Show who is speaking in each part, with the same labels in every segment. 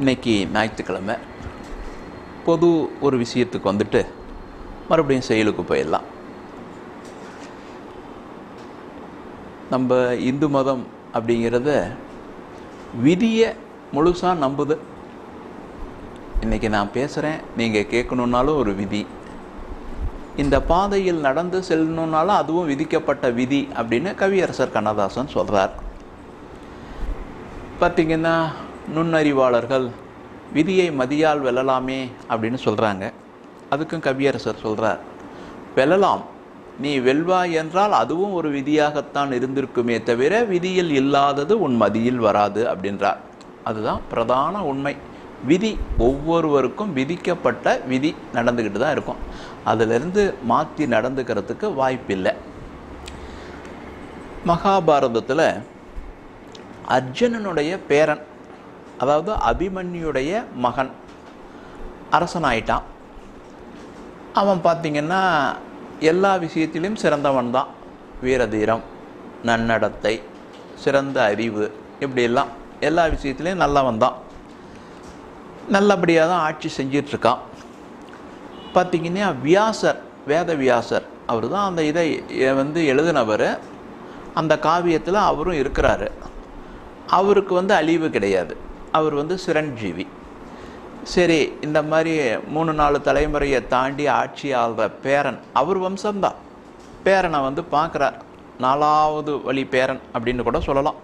Speaker 1: இன்னைக்கு ஞாயிற்றுக்கிழமை பொது ஒரு விஷயத்துக்கு வந்துட்டு மறுபடியும் செயலுக்கு போயிடலாம். நம்ம இந்து மதம் அப்படிங்கிறத விதியை முழுசாக நம்புது. இன்றைக்கி நான் பேசுகிறேன் நீங்கள் கேட்கணுன்னாலும் ஒரு விதி. இந்த பாதையில் நடந்து செல்லணுன்னாலும் அதுவும் விதிக்கப்பட்ட விதி அப்படின்னு கவியரசர் கண்ணதாசன் சொல்கிறார் பார்த்திங்கன்னா நுண்ணறிவாளர்கள் விதியை மதியால் வெல்லலாமே அப்படின்னு சொல்கிறாங்க அதுக்கும் கவியரசர் சொல்கிறார் வெல்லலாம். நீ வெல்வாய் என்றால் அதுவும் ஒரு விதியாகத்தான் இருந்திருக்குமே தவிர விதியில் இல்லாதது உன் மதியில் வராது அப்படின்றார். அதுதான் பிரதான உண்மை. விதி ஒவ்வொருவருக்கும் விதிக்கப்பட்ட விதி நடந்துக்கிட்டு தான் இருக்கும். அதிலிருந்து மாற்றி நடந்துக்கிறதுக்கு வாய்ப்பில்லை. மகாபாரதத்தில் அர்ஜுனனுடைய பேரன் அதாவது அபிமன்யுடைய மகன். அரசனாயிட்டான். அவன் பார்த்திங்கன்னா எல்லா விஷயத்திலும் சிறந்தவன் தான். வீரதீரம் நன்னடத்தை சிறந்த அறிவு இப்படியெல்லாம் எல்லா விஷயத்துலேயும் நல்லவன் தான். நல்லபடியாக தான் ஆட்சி செஞ்சிட்ருக்கான். பார்த்திங்கன்னா வியாசர் வேத வியாசர் அவர் தான் அந்த இதை வந்து எழுதினவர். அந்த காவியத்தில் அவரும் இருக்கிறாரு. அவருக்கு வந்து அழிவு கிடையாது. அவர் வந்து சிரஞ்சீவி. சரி இந்த மாதிரி மூணு நாலு தலைமுறையை தாண்டி ஆட்சி ஆள்ற பேரன் அவர் வம்சம்தான். பேரனை வந்து பார்க்குறார். நாலாவது வழி பேரன் அப்படின்னு கூட சொல்லலாம்.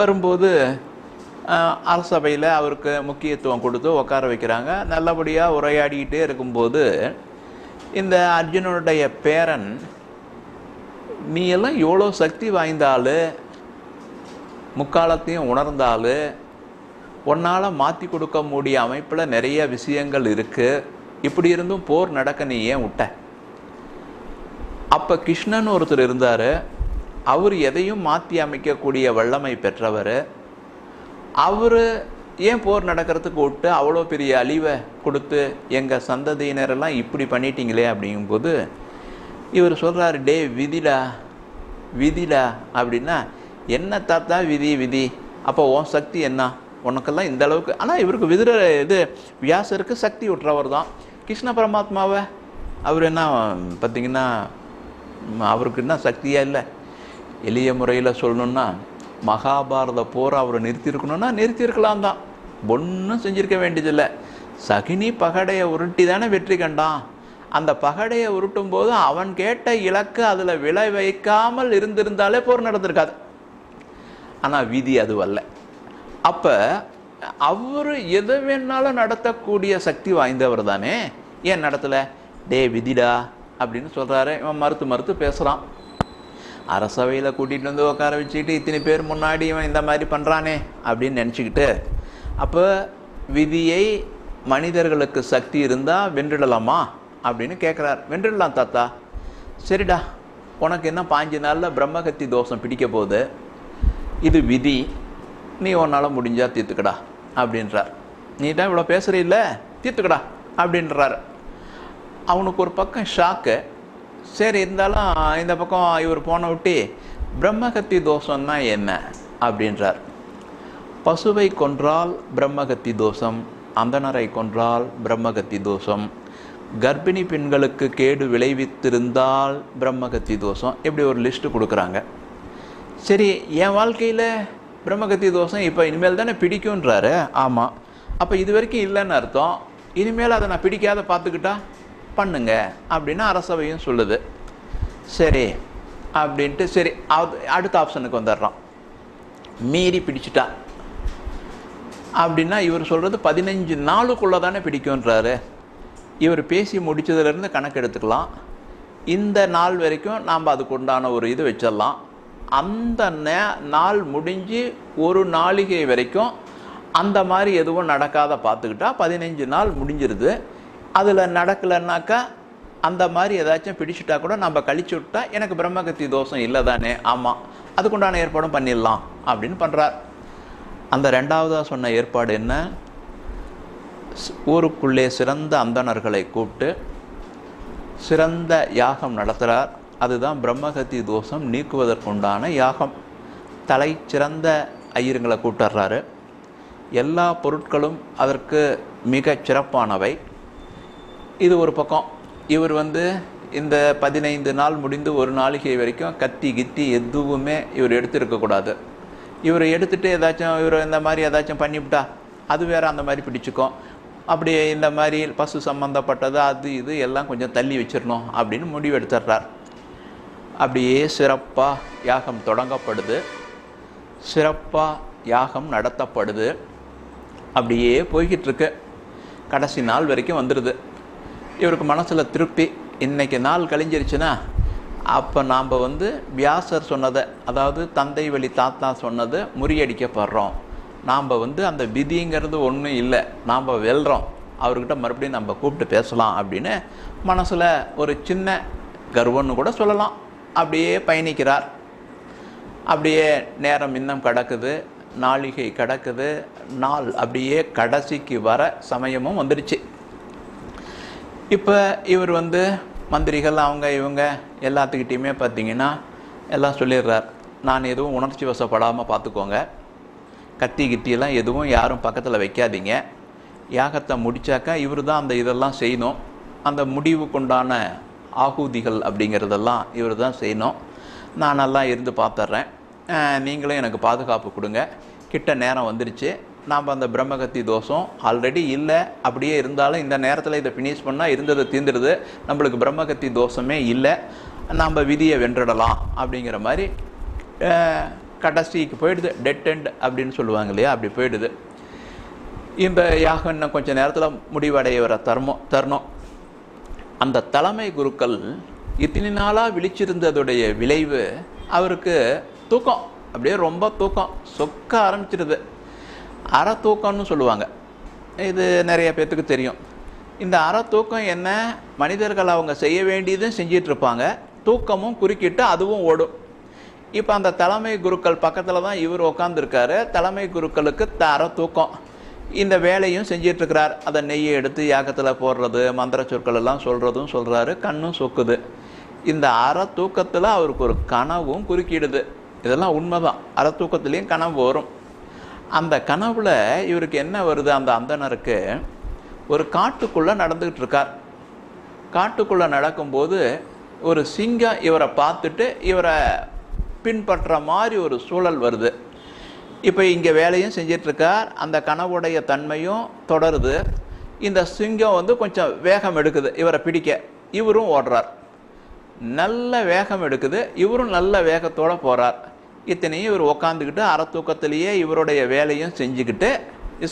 Speaker 1: வரும்போது அரசபையில் அவருக்கு முக்கியத்துவம் கொடுத்து உட்கார வைக்கிறாங்க. நல்லபடியாக உரையாடிக்கிட்டே இருக்கும்போது இந்த அர்ஜுனனுடைய பேரன் நீ எல்லாம் எவ்வளோ சக்தி வாய்ந்தாலு முக்காலத்தையும் உணர்ந்தாலு உன்னால் மாற்றி கொடுக்க முடிய அமைப்பில் நிறைய விஷயங்கள் இருக்குது இப்படி இருந்தும் போர் நடக்க நீ ஏன் விட்ட? அப்போ கிருஷ்ணன் ஒருத்தர் இருந்தார். அவர் எதையும் மாற்றி அமைக்கக்கூடிய வல்லமை பெற்றவர். அவர் ஏன் போர் நடக்கிறதுக்கு விட்டு அவ்வளோ பெரிய அழிவை கொடுத்து எங்கள் சந்ததியினரெல்லாம் இப்படி பண்ணிட்டீங்களே அப்படிங்கும்போது இவர் சொல்கிறாரு டே விதிடா விதிடா அப்படின்னா என்ன தாத்தா விதி விதி? அப்போ உன் சக்தி என்ன? உனக்கெல்லாம் இந்த அளவுக்கு ஆனால் இவருக்கு விதிர இது வியாசருக்கு சக்தி விட்டுறவர் தான். கிருஷ்ண பரமாத்மாவை அவர் என்ன பார்த்திங்கன்னா அவருக்கு என்ன சக்தியாக இல்லை. எளிய முறையில் சொல்லணுன்னா மகாபாரத போரை அவரை நிறுத்தியிருக்கணும்னா நிறுத்தியிருக்கலாம் தான். ஒன்றும் செஞ்சுருக்க வேண்டியதில்லை. சகினி பகடையை உருட்டி தானே வெற்றி கண்டான். அந்த பகடையை உருட்டும் போது அவன் கேட்ட இலக்கு அதில் விளை வைக்காமல் இருந்திருந்தாலே போர் நடந்திருக்காது. ஆனால் விதி அது அல்ல. அப்போ அவர் எதை வேணாலும் நடத்தக்கூடிய சக்தி வாய்ந்தவர் தானே. ஏன் நடத்தலை? டே விதிடா அப்படின்னு சொல்கிறாரு இவன் மறுத்து மறுத்து பேசுகிறான் அரசவையில் கூட்டிகிட்டு வந்து உட்கார வச்சுக்கிட்டு இத்தனை பேர் முன்னாடி இவன் இந்த மாதிரி பண்ணுறானே அப்படின்னு நினச்சிக்கிட்டு அப்போ விதியை மனிதர்களுக்கு சக்தி இருந்தால் வென்றிடலாமா அப்படின்னு கேட்குறார் வென்றிடலாம் தாத்தா. சரிடா உனக்கு என்ன பாஞ்சு நாளில் பிரம்மகத்தி தோஷம் பிடிக்க போகுது. இது விதி. நீ உன்னால் முடிஞ்சால் தீர்த்துக்கடா அப்படின்றார். நீ தான் இவ்வளோ பேசுகிறீல்ல தீர்த்துக்கடா அப்படின்றார். அவனுக்கு ஒரு பக்கம் ஷாக்கு சரி இருந்தாலும் இந்த பக்கம் இவர் போன விட்டு பிரம்மகத்தி தோஷம்னா என்ன அப்படின்றார். பசுவை கொன்றால் பிரம்மகத்தி தோஷம் அந்தனரை கொன்றால் பிரம்மகத்தி தோஷம். கர்ப்பிணி பெண்களுக்கு கேடு விளைவித்திருந்தால் பிரம்மகத்தி தோஷம். இப்படி ஒரு லிஸ்ட்டு கொடுக்குறாங்க. சரி என் வாழ்க்கையில் பிரம்மகத்தி தோஷம் இப்போ இனிமேல் தானே பிடிக்குன்றாரு ஆமாம் அப்போ இது வரைக்கும் இல்லைன்னு அர்த்தம். இனிமேல் அதை நான் பிடிக்காத பார்த்துக்கிட்டா பண்ணுங்க அப்படின்னு அரசவையும் சொல்லுது. சரி அப்படின்ட்டு சரி அது அடுத்த ஆப்ஷனுக்கு வந்துடுறோம் மீறி பிடிச்சிட்டா. அப்படின்னா இவர் சொல்கிறது பதினஞ்சு நாளுக்குள்ளே தானே பிடிக்குன்றாரு இவர் பேசி முடித்ததுலேருந்து கணக்கு எடுத்துக்கலாம் இந்த நாள் வரைக்கும் நாம் அதுக்கு உண்டான ஒரு இது வச்சிடலாம். அந்த நாள் முடிஞ்சு ஒரு நாளிகை வரைக்கும் அந்த மாதிரி எதுவும் நடக்காத பார்த்துக்கிட்டா பதினஞ்சு நாள் முடிஞ்சிருது. அதில் நடக்கலைன்னாக்கா அந்த மாதிரி ஏதாச்சும் பிடிச்சிட்டா கூட நம்ம கழிச்சு விட்டா எனக்கு பிரம்மகத்தி தோஷம் இல்லை தானே ஆமாம் அதுக்குண்டான ஏற்பாடும் பண்ணிடலாம் அப்படின்னு பண்ணுறார் அந்த ரெண்டாவதாக சொன்ன ஏற்பாடு என்ன? ஊருக்குள்ளே சிறந்த அந்தணர்களை கூப்பிட்டு சிறந்த யாகம் நடத்துகிறார் அதுதான் பிரம்மகத்தி தோஷம் நீக்குவதற்குண்டான யாகம். தலை சிறந்த ஐயருங்களை கூட்டுறாரு எல்லா பொருட்களும் அதற்கு மிகச் சிறப்பானவை. இது ஒரு பக்கம். இவர் வந்து இந்த பதினைந்து நாள் முடிந்து ஒரு நாளிகை வரைக்கும் கத்தி கித்தி எதுவுமே இவர் எடுத்திருக்கக்கூடாது இவர் எடுத்துட்டு ஏதாச்சும் இவர் இந்த மாதிரி ஏதாச்சும் பண்ணிவிட்டா அது வேற அந்த மாதிரி பிடிச்சுக்கும். அப்படி இந்த மாதிரி பசு சம்மந்தப்பட்டது அது இது எல்லாம் கொஞ்சம் தள்ளி வச்சிடணும் அப்படின்னு முடிவு எடுத்துடுறார் அப்படியே சிறப்பாக யாகம் தொடங்கப்படுது. சிறப்பாக யாகம் நடத்தப்படுது. அப்படியே போய்கிட்டுருக்கு. கடைசி நாள் வரைக்கும் வந்துடுது இவருக்கு மனசில் திருப்தி. இன்றைக்கி நாள் கழிஞ்சிருச்சுன்னா அப்போ நாம் வந்து வியாசர் சொன்னதை அதாவது தந்தை வழி தாத்தா சொன்னதை முறியடிக்கப்படுறோம். நாம் வந்து அந்த விதிங்கிறது ஒன்றும் இல்லை. நாம் வெல்றோம். அவர்கிட்ட மறுபடியும் நம்ம கூப்பிட்டு பேசலாம் அப்படின்னு மனசில் ஒரு சின்ன கர்வம்னு கூட சொல்லலாம். அப்படியே பயணிக்கிறார். அப்படியே நேரம் இன்னும் கடக்குது. நாளிகை கடக்குது. நாள் அப்படியே கடைசிக்கு வர சமயமும் வந்துடுச்சு இப்போ இவர் வந்து மந்திரிகள் அவங்க இவங்க எல்லாத்துக்கிட்டேயுமே பார்த்தீங்கன்னா எல்லாம் சொல்லிடுறார். நான் எதுவும் உணர்ச்சி வசப்படாமல் பார்த்துக்கோங்க கத்தி கித்தியெல்லாம் எதுவும் யாரும் பக்கத்தில் வைக்காதீங்க. யாகத்தை முடிச்சாக்கா இவர் தான் அந்த இதெல்லாம் செய்யணும். அந்த முடிவுக்குண்டான ஆகுதிகள் அப்படிங்கிறதெல்லாம் இவர் தான் செய்யணும். நான் நல்லா இருந்து பார்த்துட்றேன் நீங்களும் எனக்கு பாதுகாப்பு கொடுங்க. கிட்ட நேரம் வந்துடுச்சு நாம் அந்த பிரம்மகத்தி தோஷம் ஆல்ரெடி இல்லை. அப்படியே இருந்தாலும் இந்த நேரத்தில் இதை ஃபினிஷ் பண்ணால் இருந்தது தீர்ந்துடுது நம்மளுக்கு பிரம்மகத்தி தோஷமே இல்லை. நாம் விதியை வென்றிடலாம் அப்படிங்கிற மாதிரி கடைசிக்கு போயிடுது. டெட் எண்ட் அப்படின்னு சொல்லுவாங்க இல்லையா? அப்படி போயிடுது. இந்த யாகம் இன்னும் கொஞ்ச நேரத்தில் முடிவடைய வர தர்மம் தருணம். அந்த தலைமை குருக்கள் இத்தனை நாளாக விழிச்சிருந்ததுடைய விளைவு அவருக்கு தூக்கம். அப்படியே ரொம்ப தூக்கம். சொக்க ஆரம்பிச்சிடுது அரை தூக்கம்னு சொல்லுவாங்க. இது நிறைய பேர்த்துக்கு தெரியும். இந்த அரை தூக்கம் என்ன? மனிதர்கள் அவங்க செய்ய வேண்டியதும் செஞ்சிட்ருப்பாங்க. தூக்கமும் குறுக்கிட்டு அதுவும் ஓடும். இப்போ அந்த தலைமை குருக்கள் பக்கத்தில் தான் இவர் உட்காந்துருக்காரு தலைமை குருக்களுக்கு த அற தூக்கம். இந்த வேலையும் செஞ்சிட்ருக்கிறார். அதை நெய்யை எடுத்து யாகத்தில் போடுறது மந்திர சொற்கள் எல்லாம் சொல்கிறதும் சொல்கிறாரு கண்ணும் சொக்குது. இந்த அற தூக்கத்தில் அவருக்கு ஒரு கனவும் குறுக்கிடுது. இதெல்லாம் உண்மைதான். அற தூக்கத்துலேயும் கனவு வரும். அந்த கனவுல இவருக்கு என்ன வருது? அந்த அந்தனருக்கு ஒரு காட்டுக்குள்ளே நடந்துக்கிட்டு இருக்கார் காட்டுக்குள்ளே நடக்கும்போது ஒரு சிங்கம் இவரை பார்த்துட்டு இவரை பின்பற்ற மாதிரி ஒரு சூழல் வருது. இப்போ இங்கே வேலையும் செஞ்சிட்ருக்கார். அந்த கனவுடைய தன்மையும் தொடருது. இந்த சிங்கம் வந்து கொஞ்சம் வேகம் எடுக்குது. இவரை பிடிக்க. இவரும் ஓடுறார். நல்ல வேகம் எடுக்குது. இவரும் நல்ல வேகத்தோடு போகிறார் இத்தனையும் இவர் உக்காந்துக்கிட்டு அறத்தூக்கத்திலேயே இவருடைய வேலையும் செஞ்சுக்கிட்டு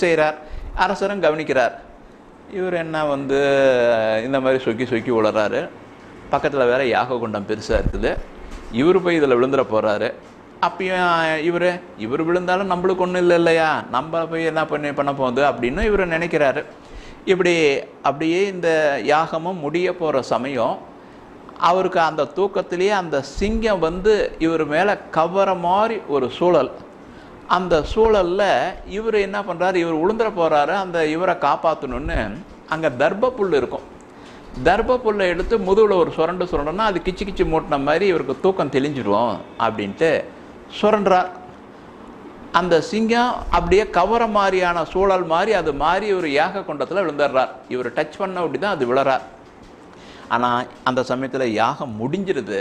Speaker 1: செய்கிறார் அரசரும் கவனிக்கிறார். இவர் என்ன வந்து இந்த மாதிரி சொக்கி சொக்கி விழுறாரு பக்கத்தில் வேற யாக குண்டம் பெருசாக இருக்குது. இவர் போய் இதில் விழுந்துட போகிறாரு அப்பயும் இவர் இவர் விழுந்தாலும் நம்மளுக்கு ஒன்றும் இல்லை இல்லையா? நம்ம போய் என்ன பண்ணி பண்ண போகுது அப்படின்னு இவர் நினைக்கிறாரு. இப்படி அப்படியே இந்த யாகமும் முடிய போகிற சமயம் அவருக்கு அந்த தூக்கத்திலேயே அந்த சிங்கம் வந்து இவர் மேலே கவர மாதிரி ஒரு சூழல். அந்த சூழலில் இவர் என்ன பண்ணுறாரு இவர் உளுந்துற போகிறாரு அந்த இவரை காப்பாற்றணுன்னு அங்கே தர்ப புல் இருக்கும். தர்ப புல்லை எடுத்து முதுகில் ஒரு சுரண்டு சுரண்டுன்னா அது கிச்சு கிச்சு மூட்டின மாதிரி இவருக்கு தூக்கம் தெளிஞ்சிடும் அப்படின்ட்டு சுரண்டார் அந்த சிங்கம் அப்படியே கவர மாதிரியான சூழல் மாதிரி அது மாதிரி ஒரு யாக குண்டத்தில் விழுந்துடுறார் இவர் டச் பண்ண அப்படி தான் அது விழறார் ஆனால் அந்த சமயத்தில் யாகம் முடிஞ்சிருது.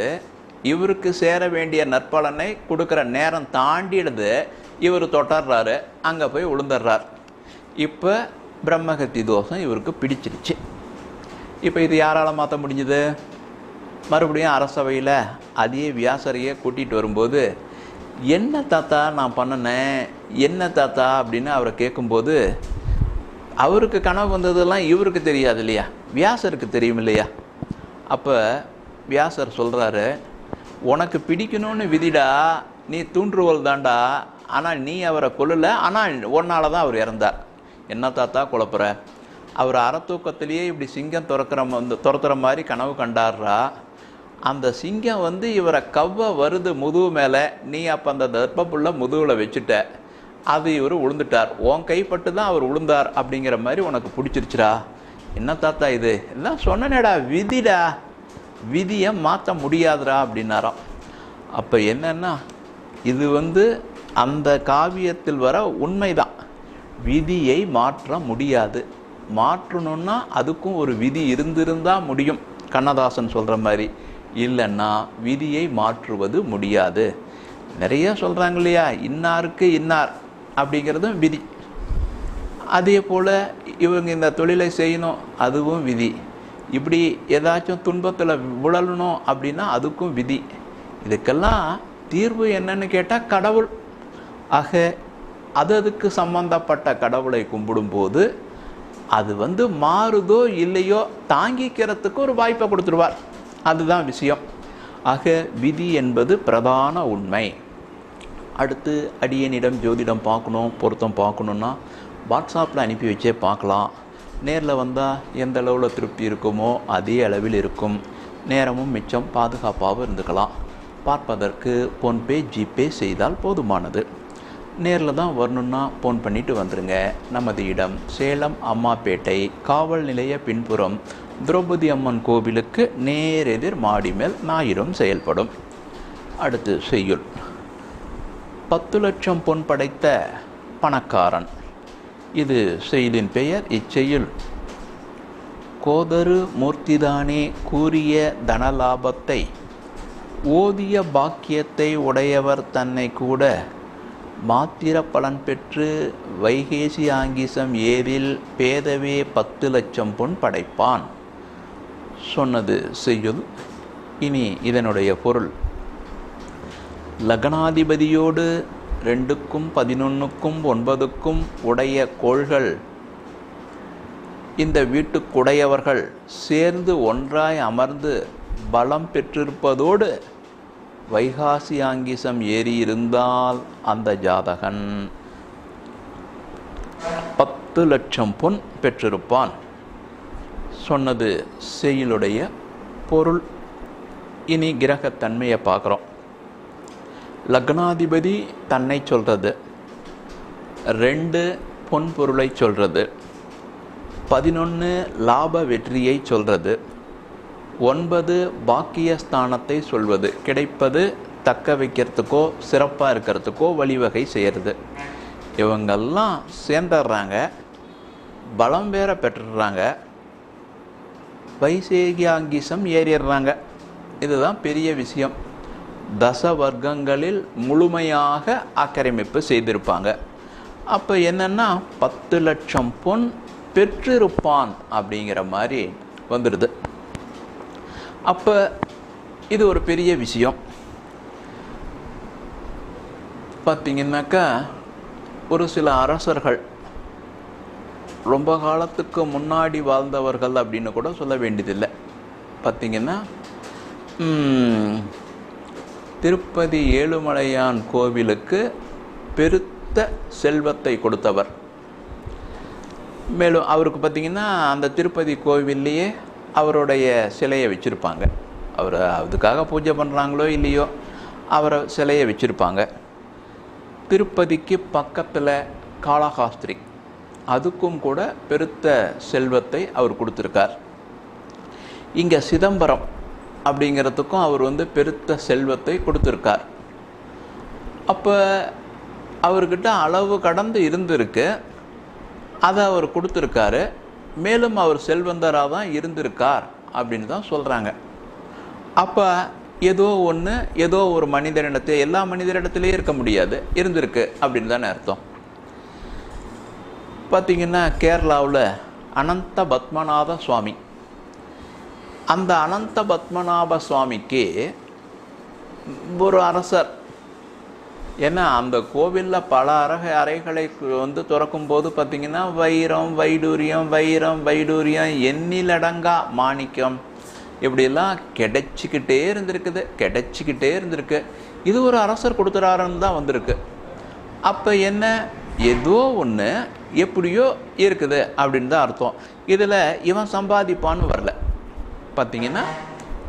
Speaker 1: இவருக்கு சேர வேண்டிய நற்பலனை கொடுக்குற நேரம் தாண்டிடுது. இவர் தொட்டர்றாரு. அங்கே போய் விழுந்துடுறார் இப்போ பிரம்மகத்தி தோஷம் இவருக்கு பிடிச்சிருச்சு. இப்போ இது யாரால் மாற்ற முடிஞ்சுது? மறுபடியும் அரசவையில் அதே வியாசரையே கூட்டிகிட்டு வரும்போது என்ன தாத்தா நான் பண்ணினேன்? என்ன தாத்தா அப்படின்னு அவரை கேட்கும்போது அவருக்கு கனவு வந்ததெல்லாம் இவருக்கு தெரியாது இல்லையா? வியாசருக்கு தெரியும் இல்லையா? அப்போ வியாசர் சொல்கிறாரு உனக்கு பிடிக்கணும்னு விதிடா நீ தூண்டுருவல் தாண்டா. ஆனால் நீ அவரை கொல்லலை ஆனால் ஒன்னால தான் அவர் இறந்தார். என்ன தாத்தா குழப்புற? அவர் அறத்தூக்கத்திலேயே இப்படி சிங்கம் துறக்கிற வந்து துரத்துற மாதிரி கனவு கண்டாடுறா அந்த சிங்கம் வந்து இவரை கவ்வ வருது முதுகு மேலே. நீ அப்போ அந்த தர்ப்பப்புள்ள முதுகில் வச்சுட்ட. அது இவர் உளுந்துட்டார். உன் கைப்பட்டு தான் அவர் உளுந்தார் அப்படிங்கிற மாதிரி உனக்கு பிடிச்சிருச்சுடா. என்ன தாத்தா இது? எல்லாம் சொன்னனேடா விதிடா. விதியை மாற்ற முடியாதுடா அப்படின்னாராம். அப்போ என்னென்னா இது வந்து அந்த காவியத்தில் வர உண்மைதான். விதியை மாற்ற முடியாது. மாற்றணுன்னா அதுக்கும் ஒரு விதி இருந்திருந்தால் முடியும். கண்ணதாசன் சொல்கிற மாதிரி. இல்லைன்னா விதியை மாற்றுவது முடியாது. நிறைய சொல்கிறாங்க இல்லையா? இன்னாருக்கு இன்னார் அப்படிங்கிறதும் விதி. அதே போல் இவங்க இந்த தொழிலை செய்யணும் அதுவும் விதி. இப்படி ஏதாச்சும் துன்பத்தில் விழலணும் அப்படின்னா அதுக்கும் விதி. இதுக்கெல்லாம் தீர்வு என்னன்னு கேட்டால் கடவுள். ஆக அது அதுக்கு சம்பந்தப்பட்ட கடவுளை கும்பிடும்போது அது வந்து மாறுதோ இல்லையோ தாங்கிக்கிறதுக்கு ஒரு வாய்ப்பை கொடுத்துருவார். அதுதான் விஷயம். ஆக விதி என்பது பிரதான உண்மை. அடுத்து அடியனிடம் ஜோதிடம் பார்க்கணும் பொருத்தம் பார்க்கணுன்னா வாட்ஸ்அப்பில் அனுப்பி வச்சே பார்க்கலாம். நேரில் வந்தால் எந்த அளவில் திருப்தி இருக்குமோ அதே அளவில் இருக்கும். நேரமும் மிச்சம் பாதுகாப்பாகவும் இருந்துக்கலாம். பார்ப்பதற்கு ஃபோன்பே ஜிபே செய்தால் போதுமானது. நேரில் தான் வரணுன்னா ஃபோன் பண்ணிவிட்டு வந்துருங்க. நமது இடம் சேலம் அம்மாப்பேட்டை காவல் நிலைய பின்புறம் திரௌபதி அம்மன் கோவிலுக்கு நேரெதிர் மாடி மேல் ஞாயிறும் செயல்படும். அடுத்து செய்யுள். பத்து லட்சம் பொன் படைத்த பணக்காரன். இது செய்தின் பெயர் இச்செய்யுள். கோதரு மூர்த்திதானே கூறிய தனலாபத்தை ஓதிய பாக்கியத்தை உடையவர் தன்னை கூட மாத்திர பலன் பெற்று வைகேசி ஆங்கிசம் ஏரில் பேதவே பத்து லட்சம் பொன் படைப்பான். சொன்னது செய்யுள் இனி இதனுடைய பொருள். லக்னாதிபதியோடு ரெண்டுக்கும் பதினொன்றுக்கும் ஒன்பதுக்கும் உடைய கோள்கள். இந்த வீட்டுக்குடையவர்கள் சேர்ந்து ஒன்றாய் அமர்ந்து பலம் பெற்றிருப்பதோடு வைகாசி ஆங்கிசம் ஏறி இருந்தால் அந்த ஜாதகன். பத்து லட்சம் பொன் பெற்றிருப்பான். சொன்னது செய்யுளுடைய பொருள். இனி கிரகத்தன்மையை பார்க்குறோம். லக்னாதிபதி தன்னை சொல்கிறது ரெண்டு பொன் பொருளை சொல்கிறது பதினொன்று லாப வெற்றியை சொல்கிறது ஒன்பது பாக்கியஸ்தானத்தை சொல்வது. கிடைப்பது தக்க வைக்கிறதுக்கோ சிறப்பாக இருக்கிறதுக்கோ வழிவகை செய்கிறது இவங்கெல்லாம் சேர்ந்துடுறாங்க. பலம் வேற பெற்றுடுறாங்க. வைசேகியாங்கிசம் ஏறிடுறாங்க. இதுதான் பெரிய விஷயம். தச வர்க்கங்களில் முழுமையாக ஆக்கிரமிப்பு செய்திருப்பாங்க. அப்போ என்னென்னா பத்து லட்சம் பொன் பெற்றிருப்பான் அப்படிங்கிற மாதிரி வந்துடுது. அப்போ இது ஒரு பெரிய விஷயம். பார்த்தீங்கன்னாக்கா ஒரு சில அரசர்கள் ரொம்ப காலத்துக்கு முன்னாடி வாழ்ந்தவர்கள் அப்படின்னு கூட சொல்ல வேண்டியதில்லை. பார்த்தீங்கன்னா திருப்பதி ஏழுமலையான் கோவிலுக்கு பெருத்த செல்வத்தை கொடுத்தவர். மேலும் அவருக்கு பார்த்தீங்கன்னா அந்த திருப்பதி கோவில்லையே அவருடைய சிலையை வச்சுருப்பாங்க. அவர் அதுக்காக பூஜை பண்ணுறாங்களோ இல்லையோ அவரை சிலையை வச்சுருப்பாங்க. திருப்பதிக்கு பக்கத்தில் காளஹாஸ்திரி. அதுக்கும் கூட பெருத்த செல்வத்தை அவர் கொடுத்துருக்கார். இங்கே சிதம்பரம் அப்படிங்கிறதுக்கும் அவர் வந்து பெருத்த செல்வத்தை கொடுத்துருக்கார். அப்போ அவர்கிட்ட அளவு கடந்து இருந்திருக்கு. அதை அவர் கொடுத்துருக்காரு. மேலும் அவர் செல்வந்தராக தான் இருந்திருக்கார் அப்படின்னு தான் சொல்கிறாங்க அப்போ ஏதோ ஒன்று ஏதோ ஒரு மனிதனிடத்தை எல்லா மனிதரிடத்துலேயும் இருக்க முடியாது. இருந்திருக்கு அப்படின்னு தானே அர்த்தம். பார்த்தீங்கன்னா கேரளாவில் அனந்த பத்மநாத சுவாமி. அந்த அனந்த பத்மநாப சுவாமிக்கு ஒரு அரசர். ஏன்னா அந்த கோவிலில் பல அரக அறைகளை வந்து திறக்கும் போது பார்த்தீங்கன்னா வைரம் வைடூரியம் வைரம் வைடூரியம் எண்ணிலடங்கா மாணிக்கம் இப்படியெல்லாம் கிடைச்சிக்கிட்டே இருந்திருக்குது கிடைச்சிக்கிட்டே இருந்திருக்கு. இது ஒரு அரசர் கொடுத்துறாருன்னு தான் வந்திருக்கு. அப்போ என்ன ஏதோ ஒன்று எப்படியோ இருக்குது அப்படின்னு தான் அர்த்தம். இதில் இவன் சம்பாதிப்பான்னு வரல. பார்த்தீங்கன்னா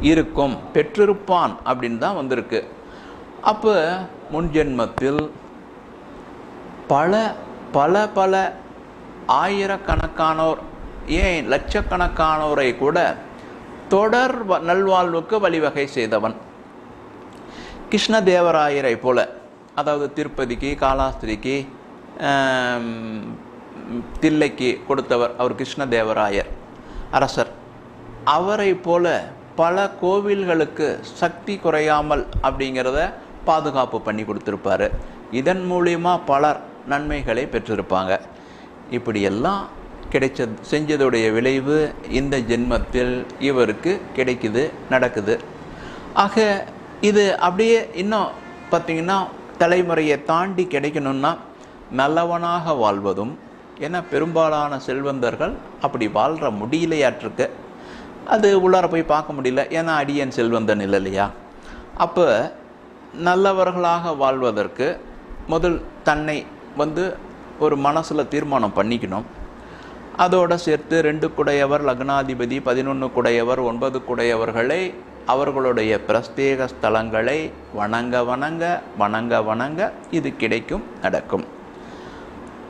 Speaker 1: இருக்கும் பெற்றிருப்பான் அப்படின்னு தான் வந்திருக்கு. அப்போ முன்ஜென்மத்தில் பல பல பல ஆயிரக்கணக்கானோர் ஏன் லட்சக்கணக்கானோரை கூட தொடர் வ- நல்வாழ்வுக்கு வழிவகை செய்தவன். கிருஷ்ணதேவராயரை போல அதாவது திருப்பதிக்கு காலாஸ்திரிக்கு தில்லைக்கு கொடுத்தவர் அவர் கிருஷ்ணதேவராயர் அரசர். அவரை போல பல கோவில்களுக்கு சக்தி குறையாமல் அப்படிங்கிறத பாதுகாப்பு பண்ணி கொடுத்துருப்பாரு. இதன் மூலியமா பலர் நன்மைகளை பெற்றிருப்பாங்க. இப்படியெல்லாம் கிடைச்ச செஞ்சதுடைய விளைவு இந்த ஜென்மத்தில் இவருக்கு கிடைக்குது நடக்குது. ஆக இது அப்படியே இன்னும் பார்த்தீங்கன்னா தலைமுறையை தாண்டி கிடைக்கணும்னா நல்லவனாக வாழ்வதும் ஏன்னா பெரும்பாலான செல்வந்தர்கள் அப்படி வாழ்கிற முடியலையாட்டிருக்கு. அது உள்ளார போய் பார்க்க முடியல. ஏன்னா அடியன் செல்வந்தன் இல்லை இல்லையா? அப்போ நல்லவர்களாக வாழ்வதற்கு முதல் தன்னை வந்து ஒரு மனசில் தீர்மானம் பண்ணிக்கணும். அதோடு சேர்த்து ரெண்டு குடையவர் லக்னாதிபதி பதினொன்று குடையவர் ஒன்பது குடையவர்களை அவர்களுடைய பிரஸ்தேக ஸ்தலங்களை வணங்க வணங்க வணங்க வணங்க இது கிடைக்கும் நடக்கும்.